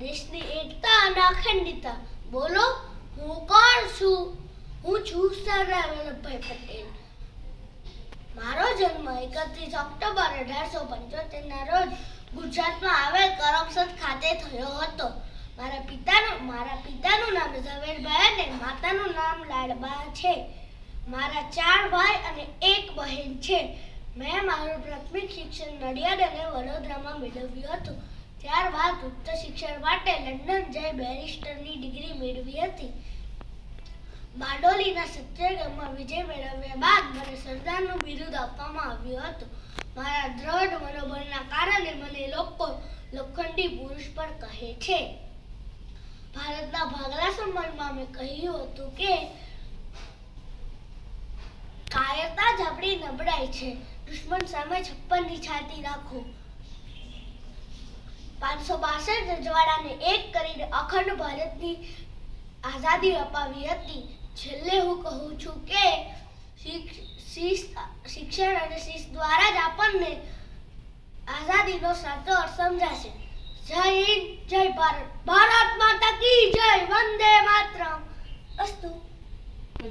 દેશની એકતા અને અખંડિતતા. બોલો, હું કોણ છું? હું છું સરદાર વલ્લભભાઈ પટેલ. મારો જન્મ એકત્રીસ ઓક્ટોબર અઢારસો પંચોતેરના રોજ ગુજરાતમાં આવેલ કરમસદ ખાતે થયો હતો. મારા પિતાનું મારા પિતાનું નામ ઝવેરભાઈ અને માતાનું નામ લાડબા છે. મારા ચાર ભાઈ અને એક બહેન છે. મેં મારું પ્રાથમિક શિક્ષણ નડિયાદ અને વડોદરામાં મેળવ્યું હતું. ત્યારબાદ ઉચ્ચ શિક્ષણ માટે લંડન જઈ બેરિસ્ટરની ડિગ્રી મેળવી હતી. બારડોલીના સત્યાગ્રહમાં વિજય મેળવ્યા બાદ મને સરદારનું બિરુદ આપવામાં આવ્યું હતું. મારા દ્રઢ મનોબળના કારણે મને લોકો લોખંડી પુરુષ પણ કહે છે. ભારતના ભાગલા સંબંધમાં મેં કહ્યું હતું કે, કાયરતા જ આપણી નબળાઈ છે. દુશ્મન સામે છપ્પનની છાતી રાખો. પાંચસો બાસઠ રજવાડાને એક કરીને અખંડ ભારતની આઝાદી અપાવી હતી. છેલ્લે હું કહું છું કે શિક્ષણ અને શિસ્ત દ્વારા જ આપણને આઝાદીનો સાચો અર્થ સમજાશે. જય હિન્દ, જય ભારત. ભારત માતા કી જય, વંદે માતરમ.